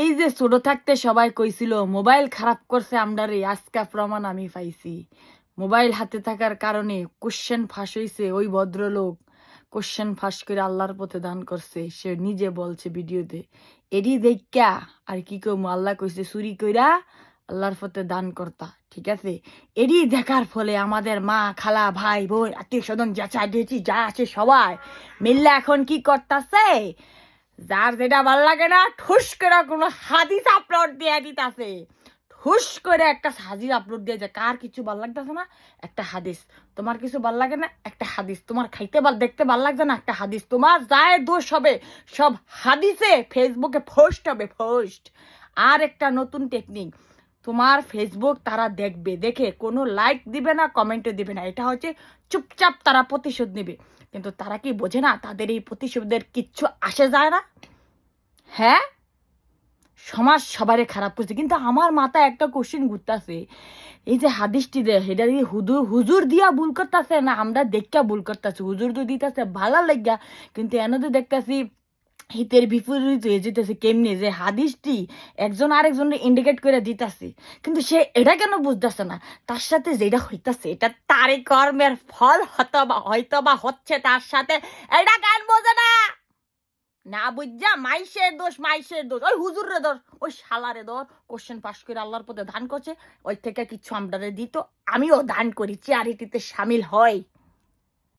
এই যে ছোট থাকতে সবাই কইছিল, মোবাইল খারাপ করছে আমরারে, আজকা প্রমাণ আমি পাইছি। মোবাইল হাতে থাকার কারণে কোশ্চেন ফাঁস হইছে ওই ভদ্রলোক। কোশ্চেন ফাঁস করে আল্লাহর পথে দান করছে, সে নিজে বলছে ভিডিওতে। এরই দেখা আর কি কইমু, আল্লাহ কইছে, চুরি কইরা আল্লাহর পথে দান করতা। ঠিক আছে? এরই দেখার ফলে আমাদের মা, খালা, ভাই, বোন, আত্মীয় স্বজন যা ডেচি যা আছে সবাই মিললে এখন কি করতাছে? যার যেটা ভালো লাগে না, ঠুস করে কোনো হাদিস আপলোড দিয়ে দিতাছে। ঠুস করে একটা হাদিস আপলোড দিয়ে যায় কার কিছু ভালো লাগতেছে না? একটা হাদিস। তোমার কিছু ভালো লাগে না? একটা হাদিস। তোমার খাইতে ভালো, দেখতে ভালো লাগছে না? একটা হাদিস। তোমার যায় দোষ হবে, সব হাদিসে ফেসবুকে ফোস্ট হবে ফোস্ট আর একটা নতুন টেকনিক তোমার ফেসবুক তারা দেখবে। দেখে কোনো লাইক দিবে না কমেন্টও দিবে না। এটা হচ্ছে চুপচাপ তারা প্রতিশোধ নেবে। কিন্তু তারা কি বোঝে না, তাদের এই প্রতিশোধের কিচ্ছু আসে যায় না? হ্যাঁ? সমাজ সবারে খারাপ করছে। কিন্তু আমার মাথায় একটা কোশ্চেন ঘুরতেছে। এই যে হাদিসটি এটা দিয়ে হুদুর হুজুর দিয়া ভুল করতেছে না, আমরা দেখা ভুল করতেছি। হুজুর তো দিতেছে, ভালো লাগিয়া কিন্তু এনে তো দেখতেছি হিতের বিপরীত হয়ে যেতেছে কেমনি? যে হাদিসটি একজন আরেকজনের ইন্ডিকেট করে দিতেছে। কিন্তু সে এটা কেন বুঝতেছে না? তার সাথে যেটা হইতাছে, এটা তারই কর্মের ফল হয়তো বা হয়তো বা হচ্ছে তার সাথে। এটা কেন বোঝে না! না বুঝা মাইসের দোষ মাইসের দোষ। ওই হুজুরের দোষ ওই শালারে দোষ কোশ্চেন পাস করে আল্লাহর পথে ধান করছে। ওই থেকে কিছু আমরা দিত, আমিও দান করি চ্যারিটিতে সামিল হয়